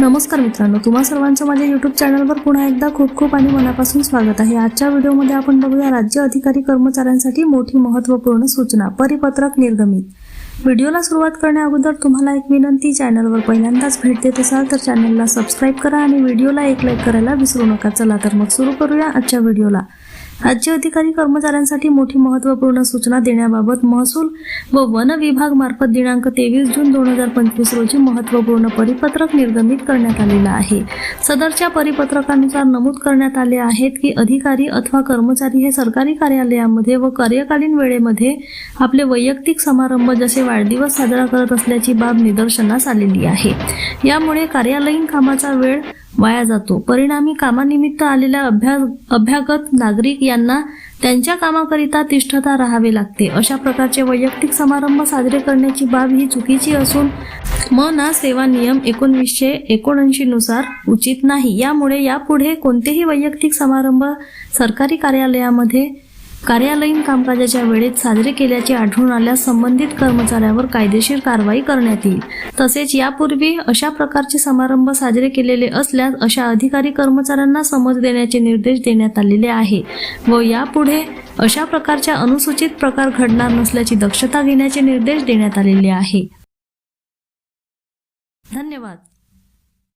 नमस्कार मित्रांनो तुम्हा सर्वांचं माझ्या यूट्यूब चॅनलवर पुन्हा एकदा खूप खूप आणि मनापासून स्वागत आहे. आजच्या व्हिडिओमध्ये आपण बघूया राज्य अधिकारी कर्मचाऱ्यांसाठी मोठी महत्त्वपूर्ण सूचना परिपत्रक निर्गमित. व्हिडिओला सुरुवात करण्याअगोदर तुम्हाला एक विनंती चॅनलवर पहिल्यांदाच भेट देत असाल तर चॅनलला सबस्क्राईब करा आणि व्हिडिओला एक लाईक करायला विसरू नका. चला तर मग सुरू करूया आजच्या व्हिडिओला. राज्य अधिकारी कर्मचाऱ्यांसाठी मोठी महत्त्वपूर्ण सूचना देण्याबाबत महसूल व वन विभाग मार्फत दिनांक तेवीस जून दोन हजार पंचवीस रोजी महत्त्वपूर्ण परिपत्रक निर्गमित करण्यात आलेलं आहे. सदरच्या परिपत्रकानुसार नमूद करण्यात आले आहेत की अधिकारी अथवा कर्मचारी हे सरकारी कार्यालयामध्ये व कार्यकालीन वेळेमध्ये आपले वैयक्तिक समारंभ जसे वाढदिवस साजरा करत असल्याची बाब निदर्शनास आलेली आहे. यामुळे कार्यालयीन कामाचा वेळ वाया जातो. परिणामी कामानिमित्त आलेल्या अभ्या अभ्यागत नागरिक यांना त्यांच्या कामाकरिता तिष्ठता राहावे लागते. अशा प्रकारचे वैयक्तिक समारंभ साजरे करण्याची बाब ही चुकीची असून म ना सेवा नियम एकोणवीसशे एकोणऐंशी नुसार उचित नाही. यामुळे यापुढे कोणतेही वैयक्तिक समारंभ सरकारी कार्यालयामध्ये कार्यालयीन कामकाजाच्या वेळेत साजरे केल्याचे आढळून आल्यास संबंधित कर्मचाऱ्यावर कायदेशीर कारवाई करण्यात येईल. तसेच यापूर्वी अशा प्रकारचे समारंभ साजरे केलेले असल्यास अशा अधिकारी कर्मचाऱ्यांना समज देण्याचे निर्देश देण्यात आलेले आहे व यापुढे अशा प्रकारच्या अनुसूचित प्रकार घडणार नसल्याची दक्षता घेण्याचे निर्देश देण्यात आलेले आहे. धन्यवाद.